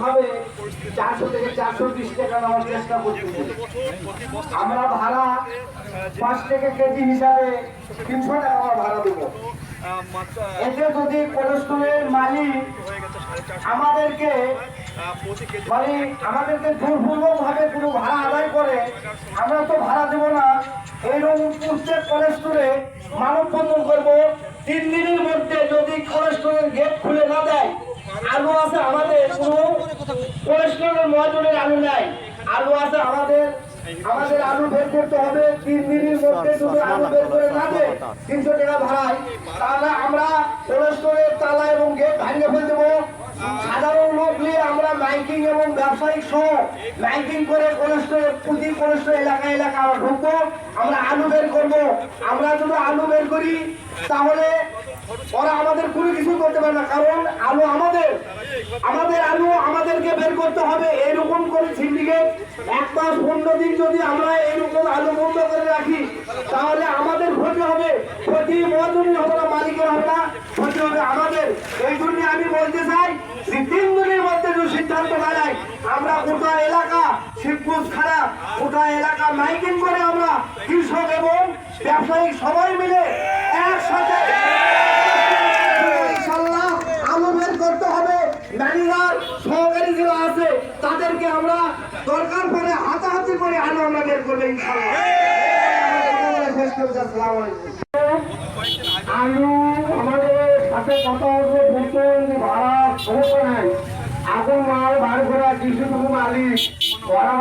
ভাবে চারশো থেকে চারশো বিশ টাকা নেওয়ার চেষ্টা আমরা ভাড়া পাঁচ টাকা কেজি হিসাবে তিনশো টাকা ভাড়া দেবো। এতে যদি মালিক আমাদেরকে মানে আমাদেরকে ভাবে কোনো ভাড়া আদায় করে, আমরা তো ভাড়া দেবো না। এইরকম প্রত্যেক কোলেস্ট্রলে মানববন্ধন করব। তিন দিনের মধ্যে যদি কোলেস্ট্রলের গেট খুলে না দেয় আলু আছে আমাদের কোনো পরিষ্কার মহাজনের আলু নাই। আলু আছে আমাদের আমাদের আলু বের করতে হবে। তিন দিনের মধ্যে যদি আলু বের করে না দেয় তিনশো টাকা ভাড়ায়। তাহলে আমরা পরস্পরের তালা এবং গেট ভাঙিয়ে ফেলে দেবো। মাইকিং এবং ব্যবসায়িক সহ মাইকিং করে কোলেস্ট্রল প্রতি কোলেস্ট্রল এলাকা এলাকা আমরা ঢুকবো, আমরা আলু বের করব। আমরা যদি আলু বের করি, তাহলে ওরা আমাদের কোনো কিছু করতে পারে না, কারণ আলু আমাদের। আমাদের আলু আমাদেরকে বের করতে হবে, এরকম করে সিন্ডিকেট এক মাস পনেরো দিন যদি আমরা এরকম আলু বন্ধ করে রাখি, তাহলে আমাদের ক্ষতি হবে। ক্ষতি মজুরি হবে না, মালিকের হবে না, ক্ষতি হবে আমাদের। এই জন্য আমি বলতে চাই যে তিন সিদ্ধান্ত নেয় আমরা গোটা এলাকা শিবপুর খারাপ গোটা এলাকা মাইকিং করে আমরা কৃষক এবং ব্যবসায়িক সবাই মিলে একসাথে আলু তাদেরকে আমরা দরকার করে আমাদের সাথে কথা হচ্ছে ভাড়া সমস্যা নাই এখন মাল বার করে কৃষিটুকু মালিক ভরা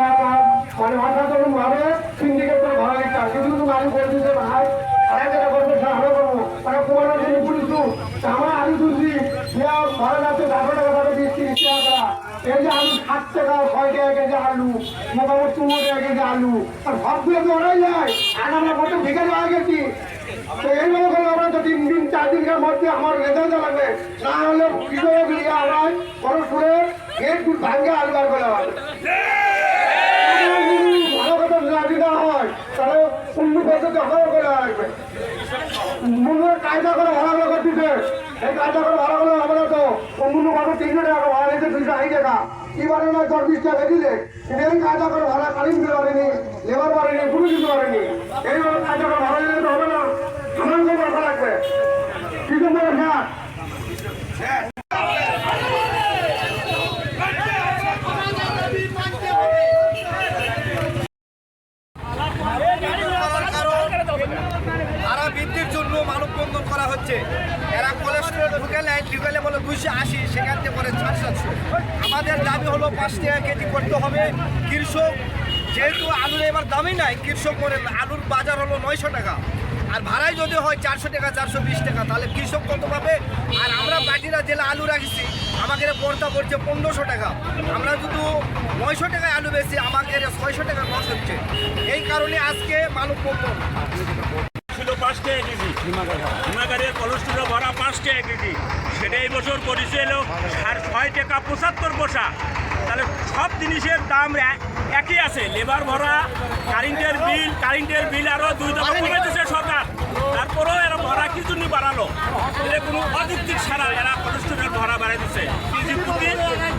মানে হঠাৎ যখন ভাবে সিন্ডিকেট করে ভরা একটা কিছু মালিক বলছে যে ভাই আড়াই টাকা করবে সে আরও করব। মানে আমরা আলু তুলছি দেওয়া ভরা যাচ্ছে চারশো টাকা ভাবে দিচ্ছি তিরিশ টাকা এই আলু ষাট টাকা, ছয় টাকা কেজি আলু, মোটামুটি পনেরো টাকা আলু। আর সবগুলো তো ওরাই যায় আর আমরা ভিকে যাওয়া গেছি তো এইভাবে করে আমরা তো তিন দিন চার আমার রেজাল্ট লাগবে। না হলে কৃষক লিগে আমরা বড় সুরে গেট ভাঙ্গে আলু বার করে ভালো কথা যদি না হয়, তাহলে অন্য পদ্ধতি আবার করে আসবে মূল্য কায়দা করে ভাড়া করে দিতে এই কায়দা করে ভাড়া করে হবে না তো? অন্য ভাবে তিনশো টাকা ভাড়া নিতে দুইশো আই টাকা। কি বারে না দশ বিশ টাকা দিলে। এই কায়দা করে ভাড়া কালিম দিতে পারেনি লেবার পারেনি কোনো কিছু পারেনি এইভাবে কায়দা করে ভাড়া দিলে তো হবে না আমার তো মাথা লাগবে কি ভাড়া বৃদ্ধির জন্য মানববন্ধন করা হচ্ছে। এরা কোলেস্ট্রল ঢুকেলে ঢুকেলে বলে দুইশো আশি, সেখান থেকে সাতশো। আমাদের দাবি হলো পাঁচ টাকা কেজি করতে হবে। কৃষক, যেহেতু আলুর এবার দামই নাই, কৃষক মনে আলুর বাজার হলো নয়শো টাকা। আর ভাড়াই যদি হয় চারশো টাকা, চারশো বিশ টাকা, তাহলে কৃষক কত পাবে? আর আমরা বাটিরা জেলা আলু রাখছি, আমাদের পড়তা পড়ছে পনেরোশো টাকা। আমরা শুধু নয়শো টাকায় আলু বেশি আমাকে ছয়শো টাকা লস হচ্ছে। এই কারণে আজকে মানববন্ধন ছিল পাঁচ টাকা কেজি। হিমাগারের ভরা পাঁচ টাকা কেজি। সেটা এই বছর করেছে এলো, সাড়ে ছয় টাকা পঁচাত্তর পয়সা। তাহলে সব জিনিসের দাম এক- একই আছে। লেবার ভরা কারেন্টের বিল কারেন্টের বিল আরও দুই টাকা কমে দিচ্ছে সরকার। তারপরেও এরা ভরা কি জন্য বাড়ালো? এদের কোনো অযৌক্তিক ছাড়া এরা কোলেস্ট্রলের ভরা বাড়াই দিচ্ছে কেজি প্রতি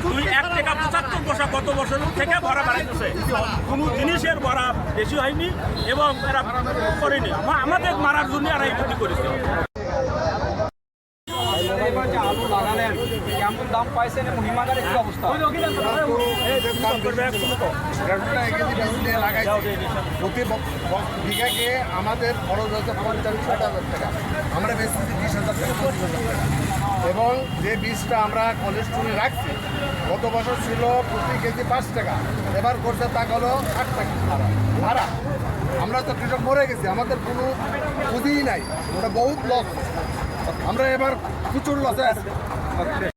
দুই এক টাকা পঁচাত্তর পয়সা গত বছর থেকে ভরা বাড়াই দিচ্ছে কোনো জিনিসের ভরা বেশি হয়নি এবং এরা করেনি। আমাদের মারার জন্য এরা এই ক্ষতি করেছে এবার যে আলু কেমন দাম পাইছেন এবং হিমাগারের কি অবস্থা প্রতি বিঘাকে আমাদের খরচ হচ্ছে পঞ্চাশ ষাট হাজার টাকা আমরা বিশ হাজার টাকা হাজার এবং যে বীজটা আমরা কোলেস্ট্রলে রাখছি, গত বছর ছিল প্রতি কেজি পাঁচ টাকা, এবার করছে তা হলো ষাট টাকা ভাড়া। ভাড়া? আমরা তো কৃষক মরে গেছি, আমাদের কোনো পুঁজিই নাই, ওটা বহুত লস আমরা এবার প্রচুর লসে আছে। Okay.